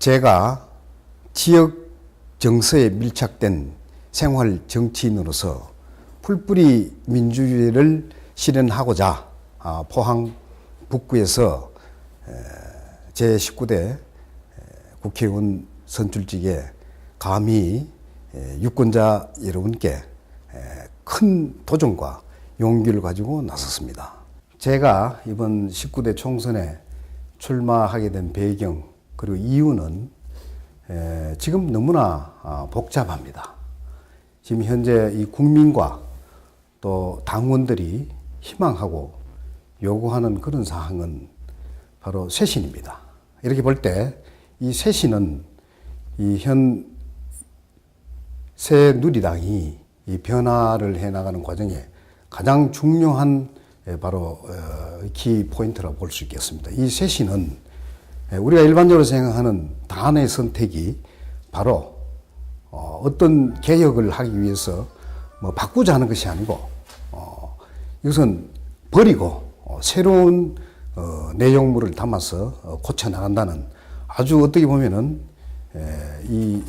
제가 지역 정서에 밀착된 생활 정치인으로서 풀뿌리 민주주의를 실현하고자 아, 포항 북구에서 제 19대 국회의원 선출직에 감히 에, 유권자 여러분께 에, 큰 도전과 용기를 가지고 나섰습니다. 제가 이번 19대 총선에 출마하게 된 배경 그리고 이유는 에, 지금 너무나 아, 복잡합니다. 지금 현재 이 국민과 또 당원들이 희망하고 요구하는 그런 사항은 바로 쇄신입니다. 이렇게 볼 때 이 쇄신은 이 현 새 누리당이 이 변화를 해 나가는 과정에 가장 중요한 에, 바로 어, 키 포인트라고 볼 수 있겠습니다. 이 쇄신은 에, 우리가 일반적으로 생각하는 단의 선택이 바로 어, 어떤 개혁을 하기 위해서 뭐 바꾸자 하는 것이 아니고 어, 이것은 버리고 어, 새로운 어, 내용물을 담아서 어, 고쳐 나간다는 아주 어떻게 보면은 이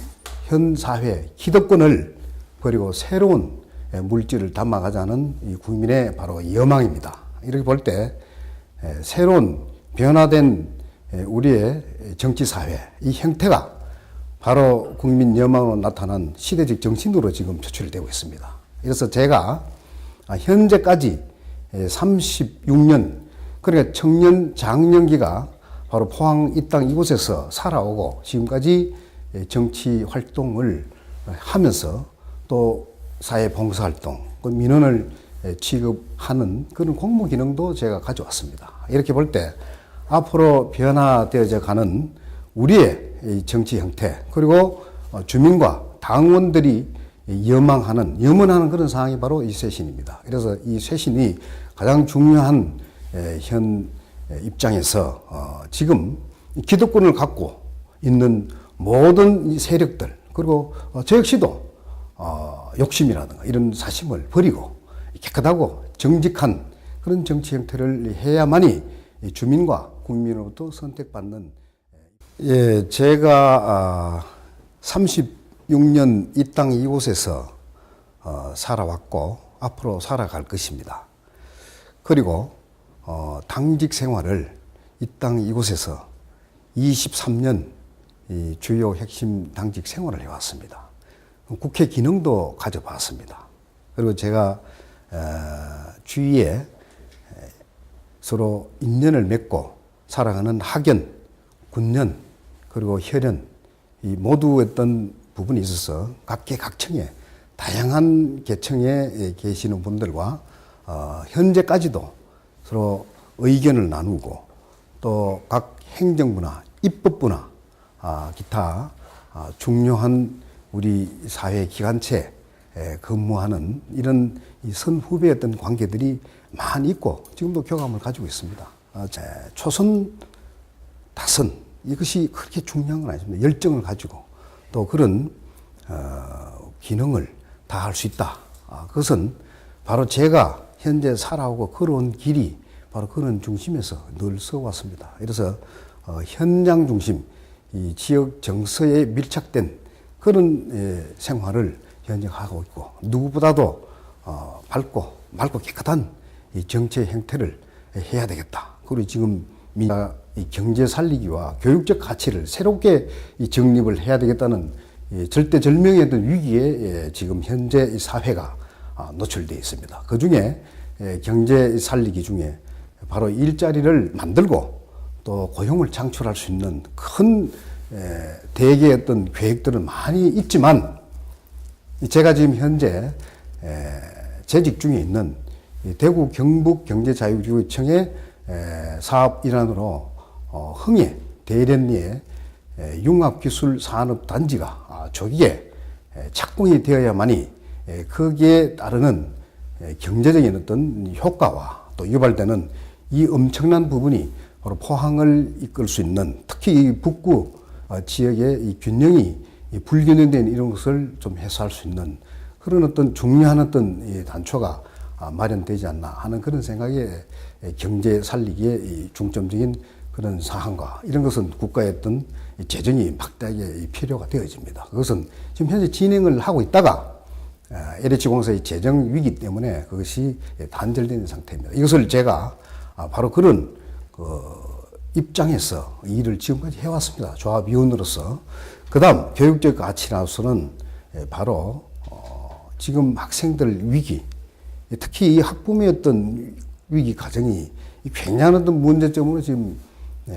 현 사회 기득권을 버리고 새로운 에, 물질을 담아가자는 이 국민의 바로 여망입니다. 이렇게 볼 때 새로운 변화된 에, 우리의 정치 사회 이 형태가 바로 국민 여망으로 나타난 시대적 정신으로 지금 표출되고 있습니다. 그래서 제가 아, 현재까지 36년 그러니까 청년 장년기가 바로 포항 이 땅 이곳에서 살아오고 지금까지 정치 활동을 하면서 또 사회 봉사 활동, 그 민원을 취급하는 그런 공모 기능도 제가 가져왔습니다. 이렇게 볼때 앞으로 변화되어져 가는 우리의 이 정치 형태 그리고 어, 주민과 당원들이 여망하는 염원하는 그런 상황이 바로 이 쇄신입니다. 그래서 이 쇄신이 가장 중요한 에, 현 입장에서 어, 지금 기득권을 갖고 있는 모든 이 세력들 그리고 어, 저 역시도 어, 욕심이라든가 이런 사심을 버리고 깨끗하고 정직한 그런 정치 형태를 해야만이 이 주민과 국민으로부터 선택받는 예, 제가 아, 36년 이 땅 이곳에서 어, 살아왔고 앞으로 살아갈 것입니다. 그리고 어, 당직 생활을 이 땅 이곳에서 23년 이 주요 핵심 당직 생활을 해왔습니다. 국회 기능도 가져봤습니다. 그리고 제가 어, 주위에 서로 인연을 맺고 살아가는 학연, 군년, 그리고 혈연, 이 모두 어떤 부분이 있어서 각계각층에 다양한 계층에 계시는 분들과 어, 현재까지도 서로 의견을 나누고 또 각 행정부나 입법부나 아, 기타 아, 중요한 우리 사회 기관체에 근무하는 이런 이 선후배 어떤 관계들이 많이 있고 지금도 교감을 가지고 있습니다. 아, 제 초선 다선 이것이 그렇게 중요한 건 아닙니다. 열정을 가지고 또 그런 어, 기능을 다 할 수 있다. 아, 그것은 바로 제가 현재 살아오고 걸어온 길이 바로 그런 중심에서 늘 서왔습니다. 그래서 어, 현장 중심, 이 지역 정서에 밀착된 그런 예, 생활을 현재 하고 있고 누구보다도 어, 밝고 맑고 깨끗한 이 정치의 형태를 해야 되겠다. 그리고 지금 민가 이 경제 살리기와 교육적 가치를 새롭게 이 정립을 해야 되겠다는 이 절대절명의 위기에 예, 지금 현재 이 사회가 아, 노출되어 있습니다. 그 중에 예, 경제 살리기 중에 바로 일자리를 만들고 또 고용을 창출할 수 있는 큰 에, 대개 어떤 계획들은 많이 있지만 제가 지금 현재 에, 재직 중에 있는 이 대구 경북 경제자유기구청의 에, 사업 일환으로 어, 흥해 대련리에 에, 융합기술 산업단지가 아, 조기에 에, 착공이 되어야만이 에, 거기에 따르는 에, 경제적인 어떤 효과와 또 유발되는 이 엄청난 부분이 바로 포항을 이끌 수 있는 특히 이 북구 어, 지역의 이 균형이 이 불균형된 이런 것을 좀 해소할 수 있는 그런 어떤 중요한 어떤 이 단초가 아, 마련되지 않나 하는 그런 생각에 경제 살리기에 이 중점적인 그런 사항과 이런 것은 국가의 어떤 이 재정이 막대하게 이 필요가 되어집니다. 그것은 지금 현재 진행을 하고 있다가 아, LH 공사의 재정 위기 때문에 그것이 단절되는 상태입니다. 이것을 제가 아, 바로 그런 그 입장에서 일을 지금까지 해왔습니다. 조합위원으로서. 그 다음, 교육적 가치로서는 예, 바로, 어, 지금 학생들 위기, 특히 이 학부모의 어떤 위기 과정이 이 굉장한 어떤 문제점으로 지금 예,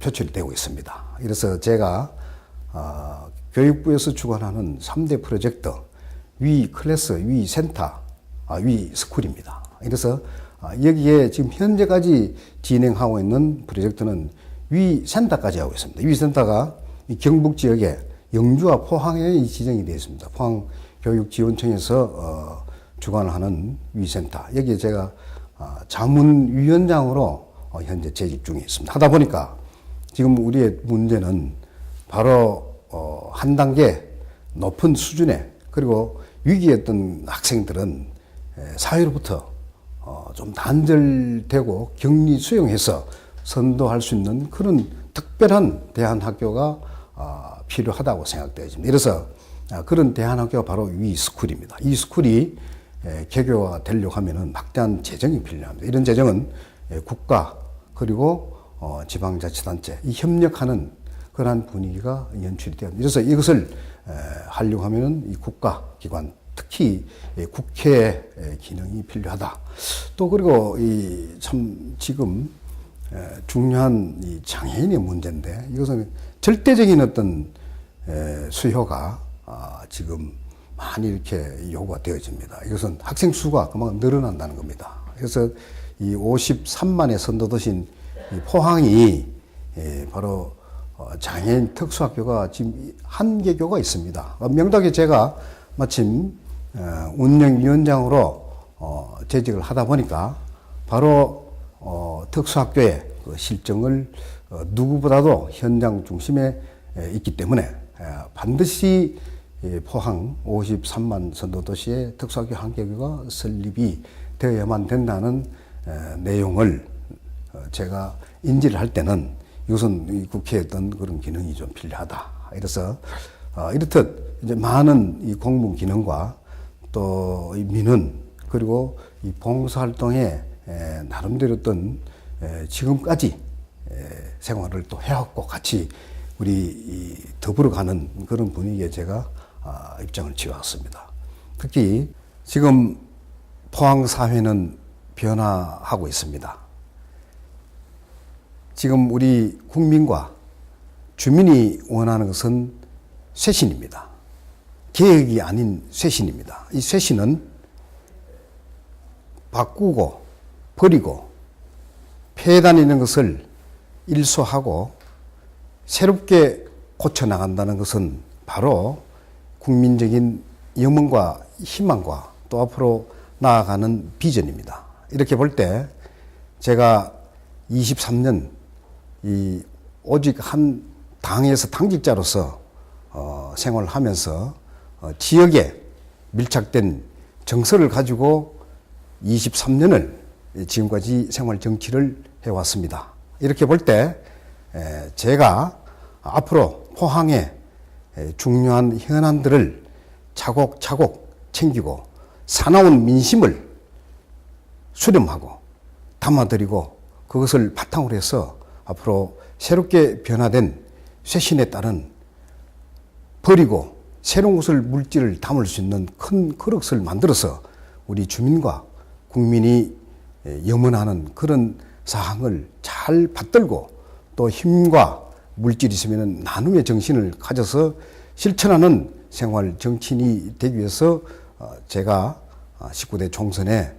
표출이 되고 있습니다. 그래서 제가 어, 교육부에서 주관하는 3대 프로젝트 위 클래스, 위 센터, 아, 위 스쿨입니다. 그래서 아, 여기에 지금 현재까지 진행하고 있는 프로젝트는 위 센터까지 하고 있습니다. 위 센터가 이 경북 지역에 영주와 포항에 지정이 되어 있습니다. 포항 교육지원청에서 어, 주관하는 위센터. 여기에 제가 아, 자문위원장으로 어, 현재 재직 중에 있습니다. 하다 보니까 지금 우리의 문제는 바로 어, 한 단계 높은 수준의 그리고 위기에 있던 학생들은 에, 사회로부터 어, 좀 단절되고 격리 수용해서 선도할 수 있는 그런 특별한 대안학교가 아, 필요하다고 생각되어집니다. 그래서 아, 그런 대안학교가 바로 위 스쿨입니다. 이 스쿨이 에, 개교가 되려고 하면은 막대한 재정이 필요합니다. 이런 재정은 에, 국가 그리고 어, 지방자치단체 이 협력하는 그러한 분위기가 연출이 됩니다. 그래서 이것을 에, 하려고 하면은 이 국가기관 특히 예, 국회의 예, 기능이 필요하다. 또 그리고 이 참 지금 에, 중요한 이 장애인의 문제인데 이것은 절대적인 어떤 에, 수요가 아, 지금 많이 이렇게 요구가 되어집니다. 이것은 학생 수가 그만큼 늘어난다는 겁니다. 그래서 이 53만의 선도도신 이 포항이 예, 바로 어, 장애인 특수학교가 지금 한 개교가 있습니다. 어, 명닭에 제가 마침 어, 운영위원장으로 어, 재직을 하다 보니까 바로 어, 특수학교의 그 실정을 어, 누구보다도 현장 중심에 에, 있기 때문에 에, 반드시 이 포항 53만 선도도시의 특수학교 한 개교가 설립이 되어야만 된다는 에, 내용을 어, 제가 인지를 할 때는 이것은 이 국회의 어떤 그런 기능이 좀 필요하다. 이래서 어, 이렇듯 이제 많은 이 공무 기능과 또 이 민원 그리고 이 봉사활동에 에, 나름대로 어떤 에, 지금까지 에, 생활을 또 해왔고 같이 우리 이 더불어 가는 그런 분위기에 제가 아, 입장을 지어왔습니다. 특히 지금 포항 사회는 변화하고 있습니다. 지금 우리 국민과 주민이 원하는 것은 쇄신입니다. 개혁이 아닌 쇄신입니다. 이 쇄신은 바꾸고 버리고 폐해다니는 것을 일소하고 새롭게 고쳐나간다는 것은 바로 국민적인 영혼과 희망과 또 앞으로 나아가는 비전입니다. 이렇게 볼 때 제가 23년 이 오직 한 당에서 당직자로서 어, 생활을 하면서 어, 지역에 밀착된 정서를 가지고 23년을 지금까지 생활 정치를 해왔습니다. 이렇게 볼 때 제가 앞으로 포항의 중요한 현안들을 차곡차곡 챙기고 사나운 민심을 수렴하고 담아드리고 그것을 바탕으로 해서 앞으로 새롭게 변화된 쇄신에 따른 버리고 새로운 것을 물질을 담을 수 있는 큰 그릇을 만들어서 우리 주민과 국민이 염원하는 그런 사항을 잘 받들고 또 힘과 물질이 있으면 나눔의 정신을 가져서 실천하는 생활 정치인이 되기 위해서 어, 제가 19대 총선에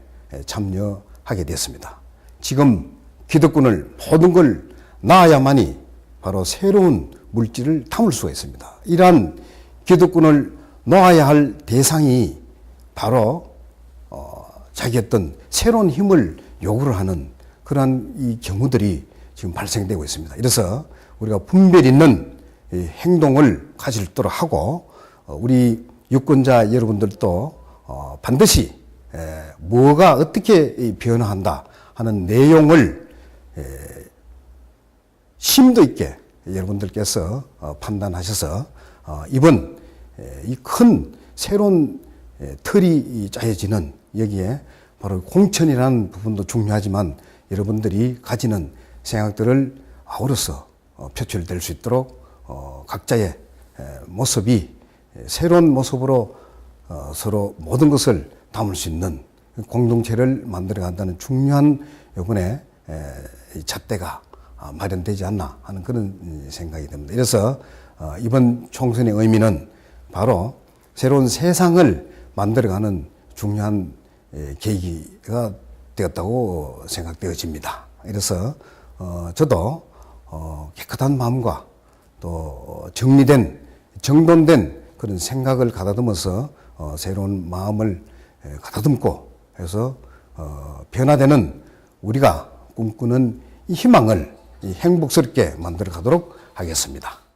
참여하게 됐습니다. 지금 기득권을 모든 걸 낳아야만이 바로 새로운 물질을 담을 수가 있습니다. 이러한 기득권을 놓아야 할 대상이 바로 어, 자기 어떤 새로운 힘을 요구를 하는 그러한 이 경우들이 지금 발생되고 있습니다. 이래서 우리가 분별 있는 행동을 가질 수 있도록 하고 어, 우리 유권자 여러분들도 어, 반드시 뭐가 어떻게 변화한다 하는 내용을 심도 있게 여러분들께서 어, 판단하셔서 어, 이번 이 큰 새로운 에, 틀이 이 짜여지는 여기에 바로 공천이라는 부분도 중요하지만 여러분들이 가지는 생각들을 아우러서 어, 표출될 수 있도록 어, 각자의 에, 모습이 에, 새로운 모습으로 어, 서로 모든 것을 담을 수 있는 공동체를 만들어 간다는 중요한 요번에 에, 이 잣대가 아, 마련되지 않나 하는 그런 음, 생각이 듭니다. 이래서 어, 이번 총선의 의미는 바로 새로운 세상을 만들어가는 중요한 에, 계기가 되었다고 생각되어집니다. 이래서 어, 저도 어, 깨끗한 마음과 또 정리된 정돈된 그런 생각을 가다듬어서 어, 새로운 마음을 에, 가다듬고 해서 어, 변화되는 우리가 꿈꾸는 이 희망을 이 행복스럽게 만들어 가도록 하겠습니다.